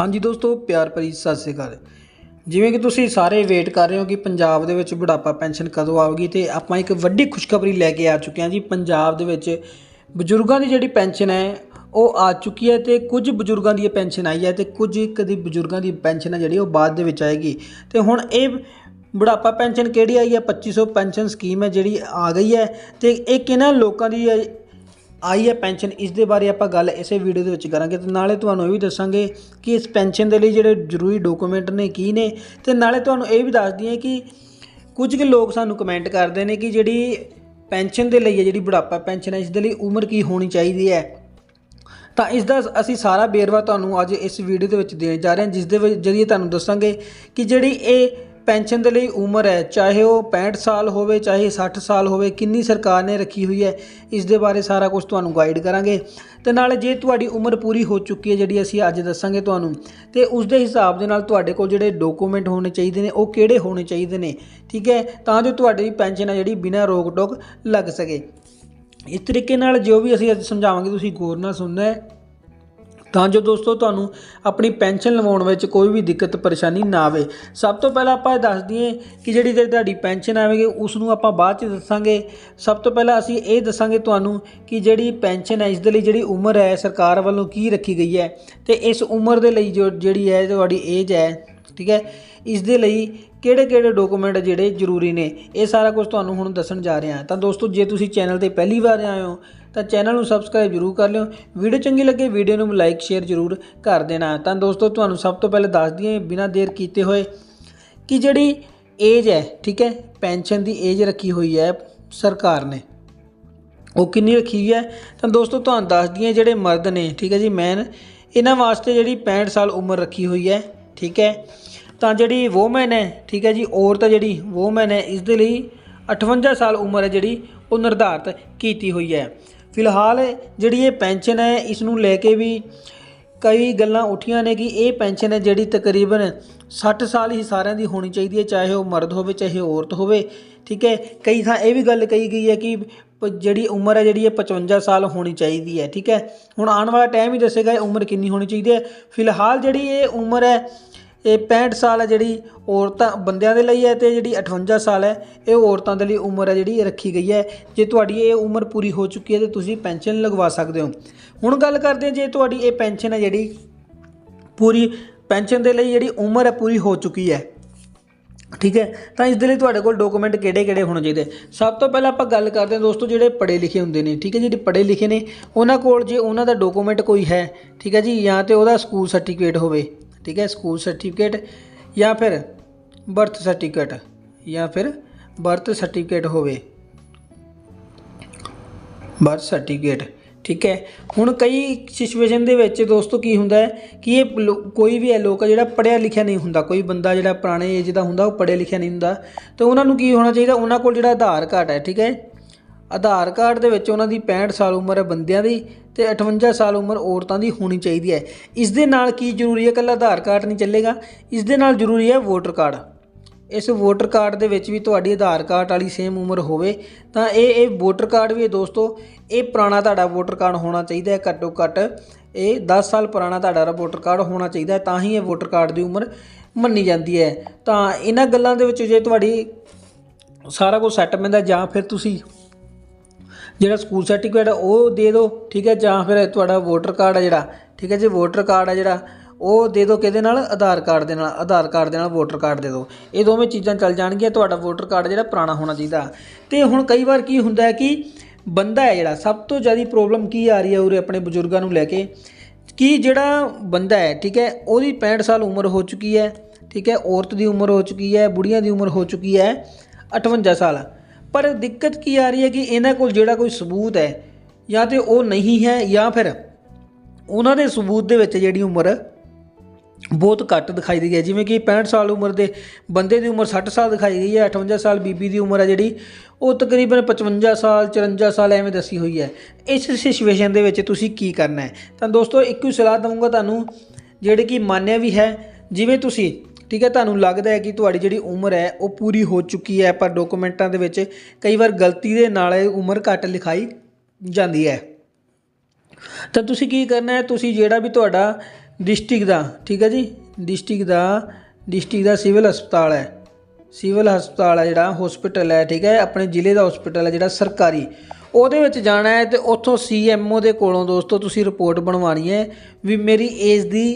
ਹਾਂਜੀ ਦੋਸਤੋ, ਪਿਆਰ ਭਰੀ ਸਤਿ ਸ੍ਰੀ ਅਕਾਲ। ਜਿਵੇਂ ਕਿ ਤੁਸੀਂ ਸਾਰੇ ਵੇਟ ਕਰ ਰਹੇ ਹੋ ਕਿ ਪੰਜਾਬ ਦੇ ਵਿੱਚ ਬੁਢਾਪਾ ਪੈਨਸ਼ਨ ਕਦੋਂ ਆਵੇਗੀ ਤੇ ਆਪਾਂ ਇੱਕ ਵੱਡੀ ਖੁਸ਼ਖਬਰੀ ਲੈ ਕੇ ਆ ਚੁੱਕੇ ਹਾਂ ਜੀ। ਪੰਜਾਬ ਦੇ ਵਿੱਚ ਬਜ਼ੁਰਗਾਂ ਦੀ ਜਿਹੜੀ ਪੈਨਸ਼ਨ ਹੈ, ਉਹ ਆ ਚੁੱਕੀ ਹੈ ਤੇ ਕੁਝ ਬਜ਼ੁਰਗਾਂ ਦੀ ਇਹ ਪੈਨਸ਼ਨ ਆਈ ਹੈ ਤੇ ਕੁਝ ਕਦੀ ਬਜ਼ੁਰਗਾਂ ਦੀ ਪੈਨਸ਼ਨ ਹੈ ਜਿਹੜੀ ਉਹ ਬਾਅਦ ਦੇ ਵਿੱਚ ਆਏਗੀ। ਤੇ ਹੁਣ ਇਹ ਬੁਢਾਪਾ ਪੈਨਸ਼ਨ ਕਿਹੜੀ ਆਈ ਹੈ? 2500 ਪੈਨਸ਼ਨ ਸਕੀਮ ਹੈ ਜਿਹੜੀ ਆ ਗਈ ਹੈ ਤੇ ਇਹ ਕਿਹਨਾਂ ਲੋਕਾਂ ਦੀ ਆਈ ਹੈ ਪੈਨਸ਼ਨ, ਇਸ ਦੇ ਬਾਰੇ ਆਪਾਂ ਗੱਲ ਇਸੇ ਵੀਡੀਓ ਦੇ ਵਿੱਚ ਕਰਾਂਗੇ ਤੇ ਨਾਲੇ ਤੁਹਾਨੂੰ ਇਹ ਵੀ ਦੱਸਾਂਗੇ ਕਿ ਇਸ ਪੈਨਸ਼ਨ ਦੇ ਲਈ ਜਿਹੜੇ ਜ਼ਰੂਰੀ ਡਾਕੂਮੈਂਟ ਨੇ, ਕੀ ਨੇ ਤੇ ਨਾਲੇ ਤੁਹਾਨੂੰ ਇਹ ਵੀ ਦੱਸਦੀ ਦਈਏ ਕਿ ਕੁਝ ਕੁ ਲੋਕ ਸਾਨੂੰ ਕਮੈਂਟ ਕਰਦੇ ਨੇ ਕਿ ਜਿਹੜੀ ਪੈਨਸ਼ਨ ਦੇ ਲਈ ਹੈ, ਜਿਹੜੀ ਬੁਢਾਪਾ ਪੈਨਸ਼ਨ ਹੈ, ਇਸ ਦੇ ਲਈ ਉਮਰ ਕੀ ਹੋਣੀ ਚਾਹੀਦੀ ਹੈ। ਤਾਂ ਇਸ ਦਾ ਅਸੀਂ ਸਾਰਾ ਬੇਰਵਾ ਤੁਹਾਨੂੰ ਅੱਜ ਇਸ ਵੀਡੀਓ ਦੇ ਵਿੱਚ ਦੇਣ ਜਾ ਰਹੇ ਹਾਂ, ਜਿਸ ਦੇ ਵਿੱਚ ਜਰੀਏ ਤੁਹਾਨੂੰ ਦੱਸਾਂਗੇ ਕਿ ਜਿਹੜੀ ਇਹ ਪੈਨਸ਼ਨ ਦੇ ਲਈ ਉਮਰ ਹੈ। ਚਾਹੇ ਉਹ 65 ਸਾਲ ਹੋਵੇ, ਚਾਹੇ 60 ਸਾਲ ਹੋਵੇ, ਕਿੰਨੀ ਸਰਕਾਰ ਨੇ ਰੱਖੀ ਹੋਈ ਹੈ, ਇਸ ਦੇ ਬਾਰੇ ਸਾਰਾ ਕੁਝ ਤੁਹਾਨੂੰ ਗਾਈਡ ਕਰਾਂਗੇ। ਤੇ ਨਾਲੇ ਜੇ ਤੁਹਾਡੀ ਉਮਰ ਪੂਰੀ ਹੋ ਚੁੱਕੀ ਹੈ, ਜਿਹੜੀ ਅਸੀਂ ਅੱਜ ਦੱਸਾਂਗੇ ਤੁਹਾਨੂੰ, ਤੇ ਉਸ ਦੇ ਹਿਸਾਬ ਦੇ ਨਾਲ ਤੁਹਾਡੇ ਕੋਲ ਜਿਹੜੇ ਡਾਕੂਮੈਂਟ ਹੋਣੇ ਚਾਹੀਦੇ ਨੇ, ਉਹ ਕਿਹੜੇ ਹੋਣੇ ਚਾਹੀਦੇ ਨੇ, ਠੀਕ ਹੈ? ਤਾਂ ਜੋ ਤੁਹਾਡੀ ਪੈਨਸ਼ਨ ਹੈ ਜਿਹੜੀ ਬਿਨਾਂ ਰੋਕ ਟੋਕ ਲੱਗ ਸਕੇ। ਇਸ ਤਰੀਕੇ ਨਾਲ ਜੋ ਵੀ ਅਸੀਂ ਅੱਜ ਸਮਝਾਵਾਂਗੇ, ਤੁਸੀਂ ਗੌਰ ਨਾਲ ਸੁਣਨਾ ਹੈ। ਤਾਂ ਜੋ ਦੋਸਤੋ ਤੁਹਾਨੂੰ ਆਪਣੀ ਪੈਨਸ਼ਨ ਲਵਾਉਣ ਵਿੱਚ ਕੋਈ ਵੀ ਦਿੱਕਤ, ਪਰੇਸ਼ਾਨੀ ਨਾ ਆਵੇ। ਸਭ ਤੋਂ ਪਹਿਲਾਂ ਆਪਾਂ ਇਹ ਦੱਸ ਦਈਏ ਕਿ ਜਿਹੜੀ ਤੇ ਤੁਹਾਡੀ ਪੈਨਸ਼ਨ ਆਵੇਗੀ ਉਸ ਨੂੰ ਆਪਾਂ ਬਾਅਦ ਚ ਦੱਸਾਂਗੇ। ਸਭ ਤੋਂ ਪਹਿਲਾਂ ਅਸੀਂ ਇਹ ਦੱਸਾਂਗੇ ਤੁਹਾਨੂੰ ਕਿ ਜਿਹੜੀ ਪੈਨਸ਼ਨ ਹੈ, ਇਸ ਦੇ ਲਈ ਜਿਹੜੀ ਉਮਰ ਹੈ, ਸਰਕਾਰ ਵੱਲੋਂ ਕੀ ਰੱਖੀ ਗਈ ਹੈ ਤੇ ਇਸ ਉਮਰ ਦੇ ਲਈ ਜੋ, ਜਿਹੜੀ ਹੈ, ਤੁਹਾਡੀ ਏਜ ਹੈ, ਠੀਕ ਹੈ, ਇਸ ਦੇ ਲਈ ਕਿਹੜੇ ਕਿਹੜੇ ਡਾਕੂਮੈਂਟ ਜਿਹੜੇ ਜ਼ਰੂਰੀ ਨੇ, ਇਹ ਸਾਰਾ ਕੁਝ ਤੁਹਾਨੂੰ ਹੁਣ ਦੱਸਣ ਜਾ ਰਹੇ ਹਾਂ। ਤਾਂ ਦੋਸਤੋ, ਜੇ ਤੁਸੀਂ ਚੈਨਲ ਤੇ ਪਹਿਲੀ ਵਾਰ ਆਏ ਹੋ ਤਾਂ ਚੈਨਲ ਨੂੰ ਸਬਸਕ੍ਰਾਈਬ ਜ਼ਰੂਰ ਕਰ ਲਿਓ। ਵੀਡੀਓ ਚੰਗੀ ਲੱਗੇ ਵੀਡੀਓ ਨੂੰ ਲਾਈਕ ਸ਼ੇਅਰ ਜ਼ਰੂਰ ਕਰ ਦੇਣਾ। ਤਾਂ ਦੋਸਤੋ, ਤੁਹਾਨੂੰ ਸਭ ਤੋਂ ਪਹਿਲਾਂ ਦੱਸ ਦਈਏ, ਬਿਨਾਂ ਦੇਰ ਕੀਤੇ ਹੋਏ, ਕਿ ਜਿਹੜੀ ਏਜ ਹੈ, ਠੀਕ ਹੈ ਪੈਨਸ਼ਨ ਦੀ ਏਜ ਰੱਖੀ ਹੋਈ ਹੈ ਸਰਕਾਰ ਨੇ, ਉਹ ਕਿੰਨੀ ਰੱਖੀ ਹੋਈ ਹੈ? ਤਾਂ ਦੋਸਤੋ, ਤੁਹਾਨੂੰ ਦੱਸ ਦਈਏ, ਜਿਹੜੇ ਮਰਦ ਨੇ, ਠੀਕ ਹੈ ਜੀ ਮੈਨ ਇਹਨਾਂ ਵਾਸਤੇ ਜਿਹੜੀ 65 ਸਾਲ ਉਮਰ ਰੱਖੀ ਹੋਈ ਹੈ, ਠੀਕ ਹੈ। ਤਾਂ ਜਿਹੜੀ ਵੋਮਨ ਹੈ, ਠੀਕ ਹੈ ਜੀ, ਔਰਤ ਜਿਹੜੀ ਵੋਮਨ ਹੈ, ਇਸ ਦੇ ਲਈ 58 ਸਾਲ ਉਮਰ ਹੈ ਜਿਹੜੀ, ਉਹ ਨਿਰਧਾਰਤ ਕੀਤੀ ਹੋਈ ਹੈ। ਫਿਲਹਾਲ ਜਿਹੜੀ ਇਹ ਪੈਨਸ਼ਨ ਹੈ ਇਸ ਨੂੰ ਲੈ ਕੇ ਵੀ ਕਈ ਗੱਲਾਂ ਉੱਠੀਆਂ ਨੇ ਕਿ ਇਹ ਪੈਨਸ਼ਨ ਹੈ ਜਿਹੜੀ ਤਕਰੀਬਨ 60 ਸਾਲ ਹੀ ਸਾਰਿਆਂ ਦੀ ਹੋਣੀ ਚਾਹੀਦੀ ਹੈ, ਚਾਹੇ ਉਹ ਮਰਦ ਹੋਵੇ, ਚਾਹੇ ਔਰਤ ਹੋਵੇ, ਠੀਕ ਹੈ? ਕਈ ਥਾਂ ਇਹ ਵੀ ਗੱਲ ਕਹੀ ਗਈ ਹੈ ਕਿ ਪ- ਜਿਹੜੀ ਉਮਰ ਹੈ, ਜਿਹੜੀ ਇਹ 55 ਸਾਲ ਹੋਣੀ ਚਾਹੀਦੀ ਹੈ, ਠੀਕ ਹੈ? ਹੁਣ ਆਉਣ ਵਾਲਾ ਟਾਈਮ ਹੀ ਦੱਸੇਗਾ ਇਹ ਉਮਰ ਕਿੰਨੀ ਹੋਣੀ ਚਾਹੀਦੀ ਹੈ। ਫਿਲਹਾਲ ਜਿਹੜੀ ਇਹ ਉਮਰ ਹੈ ਇਹ 65 ਸਾਲ ਹੈ ਜਿਹੜੀ ਔਰਤਾਂ, ਬੰਦਿਆਂ ਦੇ ਲਈ ਹੈ ਤੇ ਜਿਹੜੀ 58 ਸਾਲ ਹੈ, ਇਹ ਔਰਤਾਂ ਦੇ ਲਈ ਉਮਰ ਹੈ ਜਿਹੜੀ ਇਹ ਰੱਖੀ ਗਈ ਹੈ। ਜੇ ਤੁਹਾਡੀ ਇਹ ਉਮਰ ਪੂਰੀ ਹੋ ਚੁੱਕੀ ਹੈ ਤੇ ਤੁਸੀਂ ਪੈਨਸ਼ਨ ਲਗਵਾ ਸਕਦੇ ਹੋ। ਹੁਣ ਗੱਲ ਕਰਦੇ ਹਾਂ ਜੇ ਤੁਹਾਡੀ ਇਹ ਪੈਨਸ਼ਨ ਹੈ ਜਿਹੜੀ ਪੂਰੀ, ਪੈਨਸ਼ਨ ਦੇ ਲਈ ਜਿਹੜੀ ਉਮਰ ਹੈ ਪੂਰੀ ਹੋ ਚੁੱਕੀ ਹੈ। ਠੀਕ ਹੈ? ਤਾਂ ਇਸ ਦੇ ਲਈ ਤੁਹਾਡੇ ਕੋਲ ਡਾਕੂਮੈਂਟ ਕਿਹੜੇ ਕਿਹੜੇ ਹੋਣੇ ਚਾਹੀਦੇ? ਸਭ ਤੋਂ ਪਹਿਲਾਂ ਆਪਾਂ ਗੱਲ ਕਰਦੇ ਹਾਂ ਦੋਸਤੋ ਜਿਹੜੇ ਪੜ੍ਹੇ ਲਿਖੇ ਹੁੰਦੇ ਨੇ। ਠੀਕ ਹੈ ਜਿਹੜੇ ਪੜ੍ਹੇ ਲਿਖੇ ਨੇ, ਉਹਨਾਂ ਕੋਲ ਜੇ ਉਹਨਾਂ ਦਾ ਡਾਕੂਮੈਂਟ ਕੋਈ ਹੈ, ਠੀਕ ਹੈ ਜੀ, ਜਾਂ ਤੇ ਉਹਦਾ ਸਕੂਲ ਸਰਟੀਫਿਕੇਟ ਹੋਵੇ। ਠੀਕ ਹੈ ਸਕੂਲ ਸਰਟੀਫਿਕੇਟ ਜਾਂ ਫਿਰ ਬਰਥ ਸਰਟੀਫਿਕੇਟ ਜਾਂ ਫਿਰ ਬਰਥ ਸਰਟੀਫਿਕੇਟ ਹੋਵੇ ਬਰਥ ਸਰਟੀਫਿਕੇਟ ਠੀਕ ਹੈ ਹੁਣ ਕਈ ਸਿਚੁਏਸ਼ਨ ਦੇ ਵਿੱਚ ਦੋਸਤੋ ਕੀ ਹੁੰਦਾ ਹੈ ਕਿ ਇਹ ਲੋ- ਕੋਈ ਵੀ ਹੈ ਲੋਕ ਜਿਹੜਾ ਪੜ੍ਹਿਆ ਲਿਖਿਆ ਨਹੀਂ ਹੁੰਦਾ ਕੋਈ ਬੰਦਾ ਜਿਹੜਾ ਪੁਰਾਣੇ ਏਜ ਦਾ ਹੁੰਦਾ ਉਹ ਪੜ੍ਹਿਆ ਲਿਖਿਆ ਨਹੀਂ ਹੁੰਦਾ ਤੇ ਉਹਨਾਂ ਨੂੰ ਕੀ ਹੋਣਾ ਚਾਹੀਦਾ ਉਹਨਾਂ ਕੋਲ ਜਿਹੜਾ ਆਧਾਰ ਕਾਰਡ ਹੈ ਠੀਕ ਹੈ ਆਧਾਰ ਕਾਰਡ ਦੇ ਵਿੱਚ ਉਹਨਾਂ ਦੀ 65 ਸਾਲ ਉਮਰ ਹੈ ਬੰਦਿਆਂ ਦੀ ਤੇ 58 ਸਾਲ ਉਮਰ ਔਰਤਾਂ ਦੀ ਹੋਣੀ ਚਾਹੀਦੀ ਹੈ। ਇਸ ਦੇ ਨਾਲ ਕੀ ਜ਼ਰੂਰੀ ਹੈ? ਇਕੱਲਾ ਆਧਾਰ ਕਾਰਡ ਨਹੀਂ ਚੱਲੇਗਾ। ਇਸ ਦੇ ਨਾਲ ਜ਼ਰੂਰੀ ਹੈ ਵੋਟਰ ਕਾਰਡ। ਇਸ ਵੋਟਰ ਕਾਰਡ ਦੇ ਵਿੱਚ ਵੀ ਤੁਹਾਡੀ ਆਧਾਰ ਕਾਰਡ ਵਾਲੀ ਸੇਮ ਉਮਰ ਹੋਵੇ, ਤਾਂ ਇਹ ਇਹ ਵੋਟਰ ਕਾਰਡ ਵੀ ਹੈ ਦੋਸਤੋ। ਇਹ ਪੁਰਾਣਾ ਤੁਹਾਡਾ ਵੋਟਰ ਕਾਰਡ ਹੋਣਾ ਚਾਹੀਦਾ ਹੈ ਘੱਟੋ ਘੱਟ। ਇਹ 10 ਸਾਲ ਪੁਰਾਣਾ ਤੁਹਾਡਾ ਵੋਟਰ ਕਾਰਡ ਹੋਣਾ ਚਾਹੀਦਾ ਹੈ, ਤਾਂ ਹੀ ਇਹ ਵੋਟਰ ਕਾਰਡ ਦੀ ਉਮਰ ਮੰਨੀ ਜਾਂਦੀ ਹੈ। ਤਾਂ ਇਹਨਾਂ ਗੱਲਾਂ ਦੇ ਵਿੱਚ ਜੇ ਤੁਹਾਡੀ ਸਾਰਾ ਕੁਝ ਸੈੱਟ ਪੈਂਦਾ ਜਾਂ ਫਿਰ ਤੁਸੀਂ ਜਿਹੜਾ ਸਕੂਲ ਸਰਟੀਫਿਕੇਟ ਹੈ ਉਹ ਦੇ ਦਿਓ, ਠੀਕ ਹੈ? ਜਾਂ ਫਿਰ ਤੁਹਾਡਾ ਵੋਟਰ ਕਾਰਡ ਹੈ ਜਿਹੜਾ, ਠੀਕ ਹੈ ਜੀ? ਵੋਟਰ ਕਾਰਡ ਹੈ ਜਿਹੜਾ, ਉਹ ਦੇ ਦਿਓ ਕਿਹਦੇ ਨਾਲ? ਆਧਾਰ ਕਾਰਡ ਦੇ ਨਾਲ, ਆਧਾਰ ਕਾਰਡ ਦੇ ਨਾਲ ਵੋਟਰ ਕਾਰਡ ਦੇ ਦਿਓ। ਇਹ ਦੋਵੇਂ ਚੀਜ਼ਾਂ ਚੱਲ ਜਾਣਗੀਆਂ, ਤੁਹਾਡਾ ਵੋਟਰ ਕਾਰਡ ਜਿਹੜਾ ਪੁਰਾਣਾ ਹੋਣਾ ਚਾਹੀਦਾ। ਤੇ ਹੁਣ ਕਈ ਵਾਰ ਕੀ ਹੁੰਦਾ ਹੈ ਕਿ ਬੰਦਾ ਹੈ ਜਿਹੜਾ, ਸਭ ਤੋਂ ਜ਼ਿਆਦਾ ਪ੍ਰੋਬਲਮ ਕੀ ਆ ਰਹੀ ਹੈ ਉਰੇ ਆਪਣੇ ਬਜ਼ੁਰਗਾਂ ਨੂੰ ਲੈ ਕੇ? ਕਿ ਜਿਹੜਾ ਬੰਦਾ ਹੈ, ਠੀਕ ਹੈ, ਉਹਦੀ 65 ਸਾਲ ਉਮਰ ਹੋ ਚੁੱਕੀ ਹੈ, ਠੀਕ ਹੈ, ਔਰਤ ਦੀ ਉਮਰ ਹੋ ਚੁੱਕੀ ਹੈ, ਬੁੜੀਆਂ ਦੀ ਉਮਰ ਹੋ ਚੁੱਕੀ ਹੈ 58 ਸਾਲ। ਪਰ ਦਿੱਕਤ ਕੀ ਆ ਰਹੀ ਹੈ ਕਿ ਇਹਨਾਂ ਕੋਲ ਜਿਹੜਾ ਕੋਈ ਸਬੂਤ ਹੈ, ਜਾਂ ਤੇ ਉਹ ਨਹੀਂ ਹੈ, ਜਾਂ ਫਿਰ ਉਹਨਾਂ ਦੇ ਸਬੂਤ ਦੇ ਵਿੱਚ ਜਿਹੜੀ ਉਮਰ ਬਹੁਤ ਘੱਟ ਦਿਖਾਈ ਗਈ ਹੈ। ਜਿਵੇਂ ਕਿ 65 ਸਾਲ ਉਮਰ ਦੇ ਬੰਦੇ ਦੀ ਉਮਰ 60 ਸਾਲ ਦਿਖਾਈ ਗਈ ਹੈ 58 ਸਾਲ ਬੀਬੀ ਦੀ ਉਮਰ ਹੈ ਜਿਹੜੀ, ਉਹ ਤਕਰੀਬਨ 55 ਸਾਲ 54 ਸਾਲ ਐਵੇਂ ਦੱਸੀ ਹੋਈ ਹੈ। ਇਸ ਸਿਚੁਏਸ਼ਨ ਦੇ ਵਿੱਚ ਤੁਸੀਂ ਕੀ ਕਰਨਾ ਹੈ? ਤਾਂ ਦੋਸਤੋ, ਇੱਕੋ ਹੀ ਸਲਾਹ ਦਵਾਂਗਾ ਤੁਹਾਨੂੰ, ਜਿਹੜੇ ਕਿ ਮਾਨਿਆ ਵੀ ਹੈ, ਜਿਵੇਂ ਤੁਸੀਂ ਠੀਕ ਹੈ, ਤੁਹਾਨੂੰ ਲੱਗਦਾ ਹੈ ਕਿ ਤੁਹਾਡੀ ਜਿਹੜੀ ਉਮਰ ਹੈ, ਉਹ ਪੂਰੀ ਹੋ ਚੁੱਕੀ ਹੈ, ਪਰ ਡਾਕੂਮੈਂਟਾਂ ਦੇ ਵਿੱਚ ਕਈ ਵਾਰ ਗਲਤੀ ਦੇ ਨਾਲ ਇਹ ਉਮਰ ਘੱਟ ਲਿਖਾਈ ਜਾਂਦੀ ਹੈ। ਤਾਂ ਤੁਸੀਂ ਕੀ ਕਰਨਾ ਹੈ, ਤੁਸੀਂ ਜਿਹੜਾ ਵੀ ਤੁਹਾਡਾ ਡਿਸਟ੍ਰਿਕਟ ਦਾ, ਠੀਕ ਹੈ ਜੀ, ਡਿਸਟ੍ਰਿਕਟ ਦਾ ਡਿਸਟ੍ਰਿਕਟ ਦਾ ਸਿਵਲ ਹਸਪਤਾਲ ਹੈ। ਸਿਵਲ ਹਸਪਤਾਲ ਹੈ ਜਿਹੜਾ ਹਸਪੀਟਲ ਹੈ, ਠੀਕ ਹੈ, ਆਪਣੇ ਜ਼ਿਲ੍ਹੇ ਦਾ ਹਸਪੀਟਲ ਹੈ ਜਿਹੜਾ ਸਰਕਾਰੀ। ਉਹਦੇ ਵਿੱਚ ਜਾਣਾ ਹੈ ਤੇ ਉੱਥੋਂ ਸੀਐਮਓ ਦੇ ਕੋਲੋਂ ਦੋਸਤੋ ਤੁਸੀਂ ਰਿਪੋਰਟ ਬਣਵਾਉਣੀ ਹੈ ਵੀ ਮੇਰੀ ਏਜ ਦੀ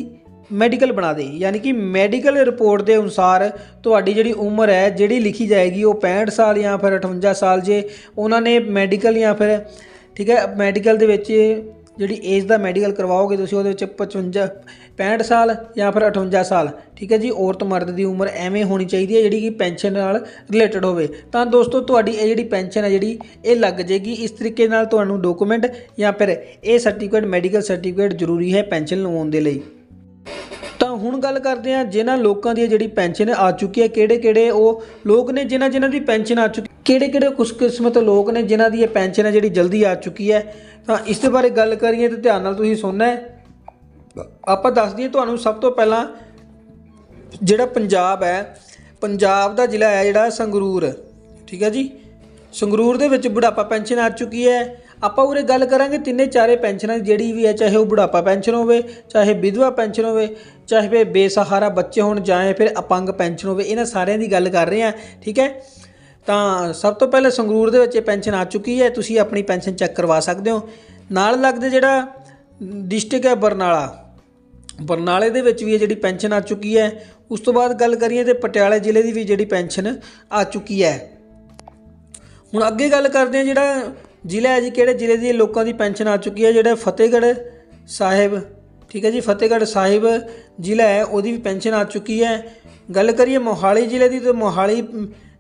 ਮੈਡੀਕਲ ਬਣਾ ਦੇ। ਯਾਨੀ ਕਿ ਮੈਡੀਕਲ ਰਿਪੋਰਟ ਦੇ ਅਨੁਸਾਰ ਤੁਹਾਡੀ ਜਿਹੜੀ ਉਮਰ ਹੈ, ਜਿਹੜੀ ਲਿਖੀ ਜਾਏਗੀ, ਉਹ 65 ਸਾਲ ਜਾਂ ਫਿਰ 58 ਸਾਲ ਜੇ ਉਹਨਾਂ ਨੇ ਮੈਡੀਕਲ ਜਾਂ ਫਿਰ, ਠੀਕ ਹੈ ਮੈਡੀਕਲ ਦੇ ਵਿੱਚ ਜਿਹੜੀ ਏਜ ਦਾ ਮੈਡੀਕਲ ਕਰਵਾਓਗੇ ਤੁਸੀਂ, ਉਹਦੇ ਵਿੱਚ 55 65 ਸਾਲ ਜਾਂ ਫਿਰ 58 ਸਾਲ, ਠੀਕ ਹੈ ਜੀ? ਔਰਤ ਮਰਦ ਦੀ ਉਮਰ ਐਵੇਂ ਹੋਣੀ ਚਾਹੀਦੀ ਹੈ, ਜਿਹੜੀ ਕਿ ਪੈਨਸ਼ਨ ਨਾਲ ਰਿਲੇਟਡ ਹੋਵੇ। ਤਾਂ ਦੋਸਤੋ, ਤੁਹਾਡੀ ਇਹ ਜਿਹੜੀ ਪੈਨਸ਼ਨ ਹੈ ਜਿਹੜੀ, ਇਹ ਲੱਗ ਜੇਗੀ ਇਸ ਤਰੀਕੇ ਨਾਲ ਤੁਹਾਨੂੰ ਡਾਕੂਮੈਂਟ ਜਾਂ ਫਿਰ ਇਹ ਸਰਟੀਫਿਕੇਟ ਮੈਡੀਕਲ ਸਰਟੀਫਿਕੇਟ ਜ਼ਰੂਰੀ ਹੈ ਪੈਨਸ਼ਨ ਲਵਾਉਣ ਦੇ ਲਈ। ਤਾਂ ਹੁਣ ਗੱਲ ਕਰਦੇ ਹਾਂ ਜਿਨ੍ਹਾਂ ਲੋਕਾਂ ਦੀ ਜਿਹੜੀ ਪੈਨਸ਼ਨ ਆ ਚੁੱਕੀ ਹੈ, ਕਿਹੜੇ ਕਿਹੜੇ ਉਹ ਲੋਕ ਨੇ ਜਿਨ੍ਹਾਂ ਜਿਨ੍ਹਾਂ ਦੀ ਪੈਨਸ਼ਨ ਆ ਚੁੱਕੀ ਕਿਹੜੇ ਕਿਹੜੇ ਖੁਸ਼ਕਿਸਮਤ ਲੋਕ ਨੇ ਜਿਨ੍ਹਾਂ ਦੀ ਇਹ ਪੈਨਸ਼ਨ ਹੈ ਜਿਹੜੀ ਜਲਦੀ ਆ ਚੁੱਕੀ ਹੈ? ਤਾਂ ਇਸ ਦੇ ਬਾਰੇ ਗੱਲ ਕਰੀਏ ਤਾਂ ਧਿਆਨ ਨਾਲ ਤੁਸੀਂ ਸੁਣਨਾ ਹੈ। ਆਪਾਂ ਦੱਸ ਦਈਏ ਤੁਹਾਨੂੰ ਸਭ ਤੋਂ ਪਹਿਲਾਂ ਜਿਹੜਾ ਪੰਜਾਬ ਹੈ, ਪੰਜਾਬ ਦਾ ਜ਼ਿਲ੍ਹਾ ਹੈ ਜਿਹੜਾ ਸੰਗਰੂਰ, ਠੀਕ ਹੈ ਜੀ? ਸੰਗਰੂਰ ਦੇ ਵਿੱਚ ਬੁਢਾਪਾ ਪੈਨਸ਼ਨ ਆ ਚੁੱਕੀ ਹੈ। ਆਪਾਂ ਉਰੇ ਗੱਲ ਕਰਾਂਗੇ ਤਿੰਨੇ ਚਾਰੇ ਪੈਨਸ਼ਨਾਂ ਦੀ, ਜਿਹੜੀ ਵੀ ਹੈ, ਚਾਹੇ ਉਹ ਬੁਢਾਪਾ ਪੈਨਸ਼ਨ ਹੋਵੇ, ਚਾਹੇ ਵਿਧਵਾ ਪੈਨਸ਼ਨ ਹੋਵੇ, ਚਾਹੇ ਫਿਰ ਬੇਸਹਾਰਾ ਬੱਚੇ ਹੋਣ ਜਾਂ ਫਿਰ ਅਪੰਗ ਪੈਨਸ਼ਨ ਹੋਵੇ, ਇਹਨਾਂ ਸਾਰਿਆਂ ਦੀ ਗੱਲ ਕਰ ਰਹੇ ਹਾਂ, ਠੀਕ ਹੈ? ਤਾਂ ਸਭ ਤੋਂ ਪਹਿਲਾਂ ਸੰਗਰੂਰ ਦੇ ਵਿੱਚ ਇਹ ਪੈਨਸ਼ਨ ਆ ਚੁੱਕੀ ਹੈ, ਤੁਸੀਂ ਆਪਣੀ ਪੈਨਸ਼ਨ ਚੈੱਕ ਕਰਵਾ ਸਕਦੇ ਹੋ। ਨਾਲ ਲੱਗਦੇ ਜਿਹੜਾ ਡਿਸਟ੍ਰਿਕਟ ਹੈ ਬਰਨਾਲਾ। ਬਰਨਾਲੇ ਦੇ ਵਿੱਚ ਵੀ ਇਹ ਜਿਹੜੀ ਪੈਨਸ਼ਨ ਆ ਚੁੱਕੀ ਹੈ, ਉਸ ਤੋਂ ਬਾਅਦ ਗੱਲ ਕਰੀਏ ਤੇ ਪਟਿਆਲੇ ਜ਼ਿਲ੍ਹੇ ਦੀ ਵੀ ਜਿਹੜੀ ਪੈਨਸ਼ਨ ਆ ਚੁੱਕੀ ਹੈ। ਹੁਣ ਅੱਗੇ ਗੱਲ ਕਰਦੇ ਹਾਂ ਜਿਹੜਾ ਜ਼ਿਲ੍ਹਾ ਹੈ ਜੀ, ਕਿਹੜੇ ਜ਼ਿਲ੍ਹੇ ਦੀ ਲੋਕਾਂ ਦੀ ਪੈਨਸ਼ਨ ਆ ਚੁੱਕੀ ਹੈ? ਜਿਹੜਾ ਫਤਿਹਗੜ੍ਹ ਸਾਹਿਬ, ਠੀਕ ਹੈ ਜੀ, ਫਤਿਹਗੜ੍ਹ ਸਾਹਿਬ ਜ਼ਿਲ੍ਹਾ ਹੈ, ਉਹਦੀ ਵੀ ਪੈਨਸ਼ਨ ਆ ਚੁੱਕੀ ਹੈ। ਗੱਲ ਕਰੀਏ ਮੋਹਾਲੀ ਜ਼ਿਲ੍ਹੇ ਦੀ, ਤਾਂ ਮੋਹਾਲੀ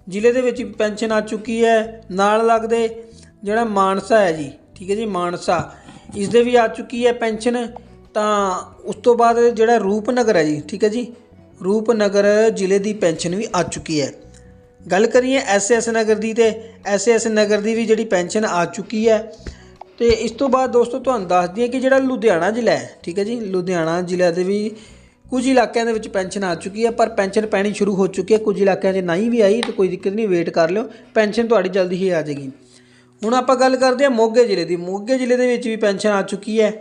ਜ਼ਿਲ੍ਹੇ ਦੇ ਵਿੱਚ ਪੈਨਸ਼ਨ ਆ ਚੁੱਕੀ ਹੈ, ਨਾਲ ਲੱਗਦੇ ਜਿਹੜਾ ਮਾਨਸਾ ਹੈ ਜੀ, ਠੀਕ ਹੈ ਜੀ, ਮਾਨਸਾ। ਇਸ ਦੇ ਵੀ ਆ ਚੁੱਕੀ ਹੈ ਪੈਨਸ਼ਨ, ਤਾਂ ਉਸ ਤੋਂ ਬਾਅਦ ਜਿਹੜਾ ਰੂਪਨਗਰ ਹੈ ਜੀ, ਠੀਕ ਹੈ ਜੀ, ਰੂਪਨਗਰ ਜ਼ਿਲ੍ਹੇ ਦੀ ਪੈਨਸ਼ਨ ਵੀ ਆ ਚੁੱਕੀ ਹੈ। ਗੱਲ ਕਰੀਏ ਐਸਐਸ ਨਗਰ ਦੀ ਤੇ ਐਸਐਸ ਨਗਰ ਦੀ ਵੀ ਜਿਹੜੀ ਪੈਨਸ਼ਨ ਆ ਚੁੱਕੀ ਹੈ। ਤੇ ਇਸ ਤੋਂ ਬਾਅਦ ਦੋਸਤੋ ਤੁਹਾਨੂੰ ਦੱਸ ਦਈਏ ਕਿ ਜਿਹੜਾ ਲੁਧਿਆਣਾ ਜ਼ਿਲ੍ਹਾ ਹੈ, ਠੀਕ ਹੈ ਜੀ, ਲੁਧਿਆਣਾ ਜ਼ਿਲ੍ਹਾ ਦੇ ਵੀ ਕੁਝ ਇਲਾਕਿਆਂ ਦੇ ਵਿੱਚ ਪੈਨਸ਼ਨ ਆ ਚੁੱਕੀ ਹੈ, ਪਰ ਪੈਨਸ਼ਨ ਪੈਣੀ ਸ਼ੁਰੂ ਹੋ ਚੁੱਕੀ ਹੈ। ਕੁਝ ਇਲਾਕਿਆਂ 'ਚ ਨਹੀਂ ਵੀ ਆਈ ਤਾਂ ਕੋਈ ਦਿੱਕਤ ਨਹੀਂ ਵੇਟ ਕਰ ਲਿਓ। ਪੈਨਸ਼ਨ ਤੁਹਾਡੀ ਜਲਦੀ ਹੀ ਆ ਜਾਏਗੀ। ਹੁਣ ਆਪਾਂ ਗੱਲ ਕਰਦੇ ਹਾਂ ਮੋਗੇ ਜ਼ਿਲ੍ਹੇ ਦੀ। ਮੋਗੇ ਜ਼ਿਲ੍ਹੇ ਦੇ ਵਿੱਚ ਵੀ ਪੈਨਸ਼ਨ ਆ ਚੁੱਕੀ ਹੈ।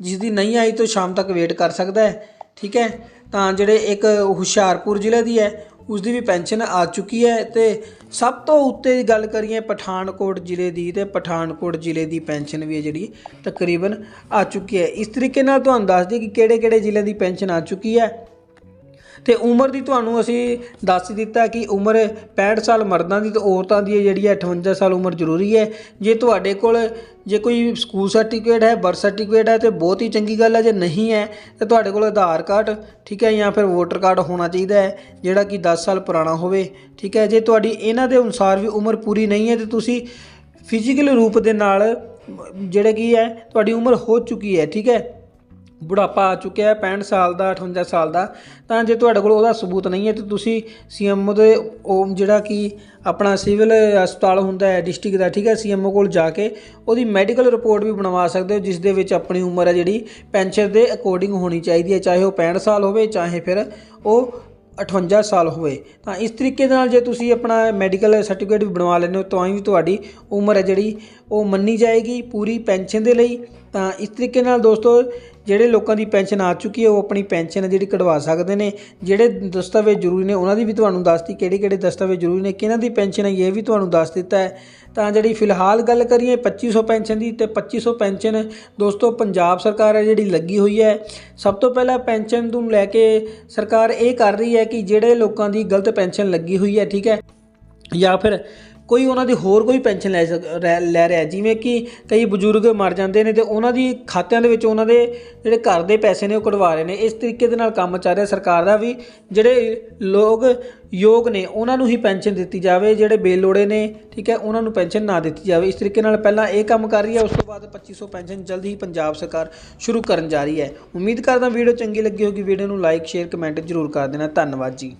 ਜਿਸ ਦੀ ਨਹੀਂ ਆਈ ਤਾਂ ਸ਼ਾਮ ਤੱਕ ਵੇਟ ਕਰ ਸਕਦਾ ਹੈ, ਠੀਕ ਹੈ। ਤਾਂ ਜਿਹੜੇ ਇੱਕ ਹੁਸ਼ਿਆਰਪੁਰ ਜ਼ਿਲ੍ਹੇ ਦੀ ਹੈ ਉਸ ਦੀ ਵੀ ਪੈਨਸ਼ਨ ਆ ਚੁੱਕੀ ਹੈ ਤੇ ਸਭ ਤੋਂ ਉੱਤੇ ਦੀ ਗੱਲ ਕਰੀਏ ਪਠਾਨਕੋਟ ਜ਼ਿਲ੍ਹੇ ਦੀ ਤੇ ਪਠਾਨਕੋਟ ਜ਼ਿਲ੍ਹੇ ਦੀ ਪੈਨਸ਼ਨ ਵੀ ਹੈ ਜਿਹੜੀ ਤਕਰੀਬਨ ਆ ਚੁੱਕੀ ਹੈ। ਇਸ ਤਰੀਕੇ ਨਾਲ ਤੁਹਾਨੂੰ ਦੱਸ ਦਈਏ ਕਿ ਕਿਹੜੇ ਕਿਹੜੇ ਜ਼ਿਲ੍ਹਿਆਂ ਦੀ ਪੈਨਸ਼ਨ ਆ ਚੁੱਕੀ ਹੈ। ਤੇ ਉਮਰ ਦੀ ਤੁਹਾਨੂੰ ਅਸੀਂ ਦੱਸ ਦਿੱਤਾ ਕਿ ਉਮਰ 65 ਸਾਲ ਮਰਦਾਂ ਦੀ ਤੇ ਔਰਤਾਂ ਦੀ ਜਿਹੜੀ ਹੈ 58 ਸਾਲ ਉਮਰ ਜ਼ਰੂਰੀ ਹੈ। ਜੇ ਤੁਹਾਡੇ ਕੋਲ ਜੇ ਕੋਈ ਸਕੂਲ ਸਰਟੀਫਿਕੇਟ ਹੈ, ਬਰਥ ਸਰਟੀਫਿਕੇਟ ਹੈ, ਤੇ ਬਹੁਤ ਹੀ ਚੰਗੀ ਗੱਲ ਹੈ। ਜੇ ਨਹੀਂ ਹੈ, ਤੇ ਤੁਹਾਡੇ ਕੋਲ ਆਧਾਰ ਕਾਰਡ, ਠੀਕ ਹੈ, ਜਾਂ ਫਿਰ ਵੋਟਰ ਕਾਰਡ ਹੋਣਾ ਚਾਹੀਦਾ ਹੈ, ਜਿਹੜਾ ਕਿ 10 ਸਾਲ ਪੁਰਾਣਾ ਹੋਵੇ, ਠੀਕ ਹੈ। ਜੇ ਤੁਹਾਡੀ ਇਹਨਾਂ ਦੇ ਅਨੁਸਾਰ ਵੀ ਉਮਰ ਪੂਰੀ ਨਹੀਂ ਹੈ, ਤੇ ਤੁਸੀਂ ਫਿਜ਼ੀਕਲ ਰੂਪ ਦੇ ਨਾਲ, ਜਿਹੜੇ ਕੀ ਹੈ, ਤੁਹਾਡੀ ਉਮਰ ਹੋ ਚੁੱਕੀ ਹੈ, ਠੀਕ ਹੈ। ਬੁਢਾਪਾ ਆ ਚੁੱਕਿਆ ਹੈ 65 ਸਾਲ ਦਾ 58 ਸਾਲ ਦਾ, ਤਾਂ ਜੇ ਤੁਹਾਡੇ ਕੋਲ ਉਹਦਾ ਸਬੂਤ ਨਹੀਂ ਹੈ, ਤੇ ਤੁਸੀਂ ਸੀਐਮਓ ਦੇ ਉਹ ਜਿਹੜਾ ਕਿ ਆਪਣਾ ਸਿਵਲ ਹਸਪਤਾਲ ਹੁੰਦਾ ਹੈ, ਡਿਸਟ੍ਰਿਕਟ ਦਾ, ਠੀਕ ਹੈ ਸੀਐਮਓ ਕੋਲ ਜਾ ਕੇ ਉਹਦੀ ਮੈਡੀਕਲ ਰਿਪੋਰਟ ਵੀ ਬਣਵਾ ਸਕਦੇ ਹੋ, ਜਿਸ ਦੇ ਵਿੱਚ ਆਪਣੀ ਉਮਰ ਹੈ ਜਿਹੜੀ ਪੈਨਸ਼ਨ ਦੇ ਅਕੋਰਡਿੰਗ ਹੋਣੀ ਚਾਹੀਦੀ ਹੈ, ਚਾਹੇ ਉਹ 65 ਸਾਲ ਹੋਵੇ, ਚਾਹੇ ਫਿਰ ਉਹ 58 ਸਾਲ ਹੋਵੇ। ਤਾਂ ਇਸ ਤਰੀਕੇ ਦੇ ਨਾਲ ਜੇ ਤੁਸੀਂ ਆਪਣਾ ਮੈਡੀਕਲ ਸਰਟੀਫਿਕੇਟ ਵੀ ਬਣਵਾ ਲੈਂਦੇ ਹੋ, ਤਾਂ ਵੀ ਤੁਹਾਡੀ ਉਮਰ ਹੈ ਜਿਹੜੀ, ਉਹ ਮੰਨੀ ਜਾਏਗੀ ਪੂਰੀ ਪੈਨਸ਼ਨ ਦੇ ਲਈ। ਤਾਂ ਇਸ ਤਰੀਕੇ ਨਾਲ ਦੋਸਤੋ ਜਿਹੜੇ ਲੋਕਾਂ ਦੀ ਪੈਨਸ਼ਨ ਆ ਚੁੱਕੀ ਹੈ, ਉਹ ਆਪਣੀ ਪੈਨਸ਼ਨ ਹੈ ਜਿਹੜੀ ਕਢਵਾ ਸਕਦੇ ਨੇ। ਜਿਹੜੇ ਦਸਤਾਵੇਜ਼ ਜ਼ਰੂਰੀ ਨੇ, ਉਹਨਾਂ ਦੀ ਵੀ ਤੁਹਾਨੂੰ ਦੱਸਤੀ ਕਿਹੜੇ ਕਿਹੜੇ ਦਸਤਾਵੇਜ਼ ਜ਼ਰੂਰੀ ਨੇ, ਕਿਹਨਾਂ ਦੀ ਪੈਨਸ਼ਨ ਹੈ, ਇਹ ਵੀ ਤੁਹਾਨੂੰ ਦੱਸ ਦਿੱਤਾ ਹੈ। ਤਾਂ ਜਿਹੜੀ ਫਿਲਹਾਲ ਗੱਲ ਕਰੀਏ 2500 ਪੈਨਸ਼ਨ ਦੀ, ਤੇ 2500 ਪੈਨਸ਼ਨ ਦੋਸਤੋ ਪੰਜਾਬ ਸਰਕਾਰ ਹੈ, ਜਿਹੜੀ ਲੱਗੀ ਹੋਈ ਹੈ। ਸਭ ਤੋਂ ਪਹਿਲਾਂ ਪੈਨਸ਼ਨ ਨੂੰ ਲੈ ਕੇ ਸਰਕਾਰ ਇਹ ਕਰ ਰਹੀ ਹੈ ਕਿ ਜਿਹੜੇ ਲੋਕਾਂ ਦੀ ਗਲਤ ਪੈਨਸ਼ਨ ਲੱਗੀ ਹੋਈ ਹੈ, ਠੀਕ ਹੈ, ਜਾਂ ਫਿਰ ਕੋਈ ਉਹਨਾਂ ਦੀ ਹੋਰ ਕੋਈ ਪੈਨਸ਼ਨ ਲੈ ਸਕ ਲੈ ਰਿਹਾ। ਜਿਵੇਂ ਕਿ ਕਈ ਬਜ਼ੁਰਗ ਮਰ ਜਾਂਦੇ ਨੇ ਤੇ ਉਹਨਾਂ ਦੀ ਖਾਤਿਆਂ ਦੇ ਵਿੱਚ ਉਹਨਾਂ ਦੇ ਜਿਹੜੇ ਘਰ ਦੇ ਪੈਸੇ ਨੇ ਉਹ ਕਢਵਾ ਰਹੇ ਨੇ। ਇਸ ਤਰੀਕੇ ਦੇ ਨਾਲ ਕੰਮ ਚੱਲ ਰਿਹਾ। ਸਰਕਾਰ ਦਾ ਵੀ ਜਿਹੜੇ ਲੋਕ ਯੋਗ ਨੇ, ਉਹਨਾਂ ਨੂੰ ਹੀ ਪੈਨਸ਼ਨ ਦਿੱਤੀ ਜਾਵੇ। ਜਿਹੜੇ ਬੇਲੋੜੇ ਨੇ, ਠੀਕ ਹੈ, ਉਹਨਾਂ ਨੂੰ ਪੈਨਸ਼ਨ ਨਾ ਦਿੱਤੀ ਜਾਵੇ। ਇਸ ਤਰੀਕੇ ਨਾਲ ਪਹਿਲਾਂ ਇਹ ਕੰਮ ਕਰ ਰਹੀ ਹੈ, ਉਸ ਤੋਂ ਬਾਅਦ 2500 ਪੈਨਸ਼ਨ ਜਲਦੀ ਹੀ ਪੰਜਾਬ ਸਰਕਾਰ ਸ਼ੁਰੂ ਕਰਨ ਜਾ ਰਹੀ ਹੈ। ਉਮੀਦ ਕਰਦਾ ਵੀਡੀਓ ਚੰਗੀ ਲੱਗੀ ਹੋਗੀ ਵੀਡੀਓ ਨੂੰ ਲਾਈਕ, ਸ਼ੇਅਰ, ਕਮੈਂਟ ਜ਼ਰੂਰ ਕਰ ਦੇਣਾ। ਧੰਨਵਾਦ ਜੀ।